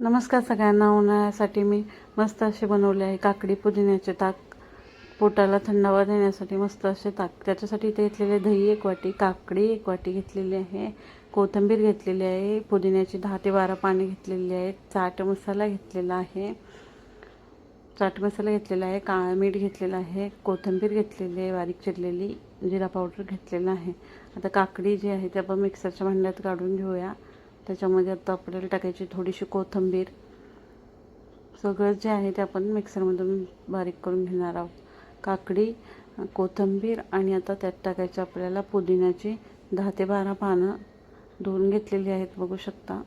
नमस्कार सगळ्यांना उन्हाळ्यासाठी मी मस्त असे बनवले आहे काकडी पुदिन्याचे ताक. पोटाला थंडावा देण्यासाठी मस्त असे ताक. त्याच्यासाठी इथे घेतलेले दही एक वाटी काकडी एक वाटी घेतलेली आहे कोथिंबीर घेतलेली आहे पुदिन्याची दहा ते बारा पाने घेतलेली आहेत चाट मसाला घेतलेला आहे. चाट मसाला घेतलेला आहे काळा मीठ घेतलेलं आहे कोथिंबीर घेतलेली आहे बारीक चिरलेली जिरा पावडर घेतलेला आहे. आता काकडी जी आहे ते आपण मिक्सरच्या भांड्यात काढून घेऊया. त्याच्यामध्ये आता आपल्याला टाकायची थोडीशी कोथिंबीर. सगळं जे आहे ते आपण मिक्सरमधून बारीक करून घेणार आहोत. काकडी कोथिंबीर आणि आता त्यात टाकायचं आपल्याला पुदिन्याची दहा ते बारा पानं धुवून घेतलेली आहेत बघू शकता.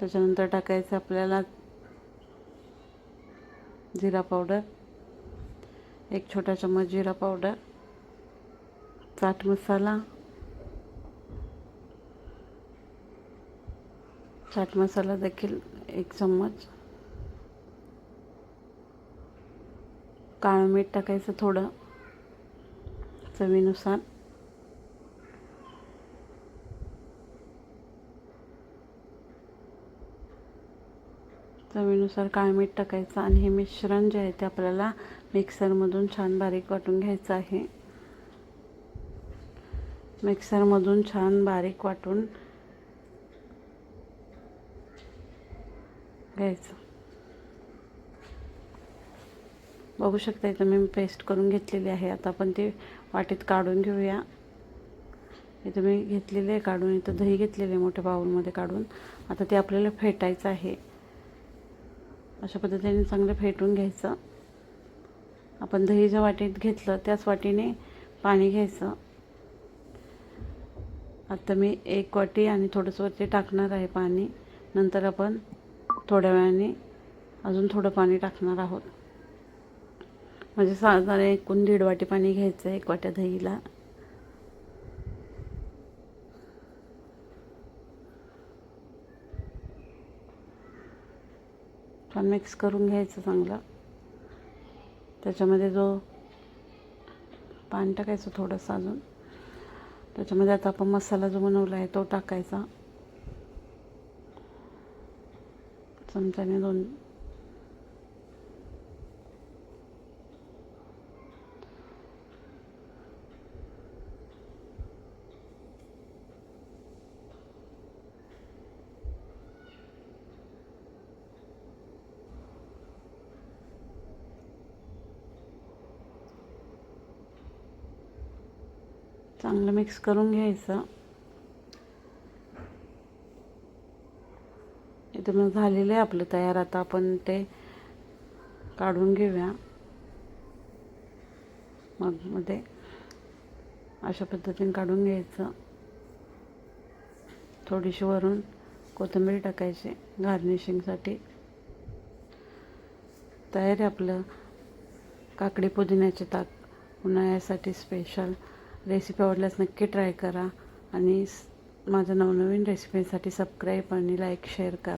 त्याच्यानंतर टाकायचं आपल्याला जिरा पावडर. एक छोटा चम्मच जिरा पावडर. चाट मसाला. चाट मसाला देखील एक चम्मच. काळं मीठ टाकायचं थोडं चवीनुसार. चवीनुसार काळं मीठ टाकायचं आणि हे मिश्रण जे आहे ते आपल्याला मिक्सरमधून छान बारीक वाटून घ्यायचं आहे. मिक्सरमधून छान बारीक वाटून घ्यायचं. बघू शकता इथं मी पेस्ट करून घेतलेली आहे. आता आपण ती वाटीत काढून घेऊया. इथं मी घेतलेले आहे काढून. इथं दही घेतलेले आहे मोठ्या बाऊलमध्ये काढून. आता ते आपल्याला फेटायचं आहे. अशा पद्धतीने चांगलं फेटून घ्यायचं. आपण दही ज्या वाटीत घेतलं त्याच वाटीने पाणी घ्यायचं. आता मी एक वाटी आणि थोडंसं वरती टाकणार आहे पाणी. नंतर आपण थोड्या वेळाने अजून थोडं पाणी टाकणार आहोत. म्हणजे साधारण एकूण दीड वाटी पाणी घ्यायचं एक वाट्या दहीला. छान मिक्स करून घ्यायचं चांगलं. त्याच्यामध्ये जो पाणी टाकायचं थोडंसं अजून. त्याच्यामध्ये आता आपण मसाला जो बनवला आहे तो टाकायचा. चमच्याने दोन चांगलं मिक्स करून घ्यायचं. इथं मग झालेलं आहे आपलं तयार. आता आपण ते काढून घेऊया. मग मध्ये अशा पद्धतीने काढून घ्यायचं. थोडीशी वरून कोथिंबीर टाकायची गार्निशिंगसाठी तयार आहे आपलं काकडी पुदिन्याचे ताक. उन्हाळ्यासाठी स्पेशल रेसिपी आवडल्यास नक्की ट्राय करा. आणि माझ्या नवनवीन रेसिपीसाठी सबस्क्राईब आणि लाईक शेअर करा.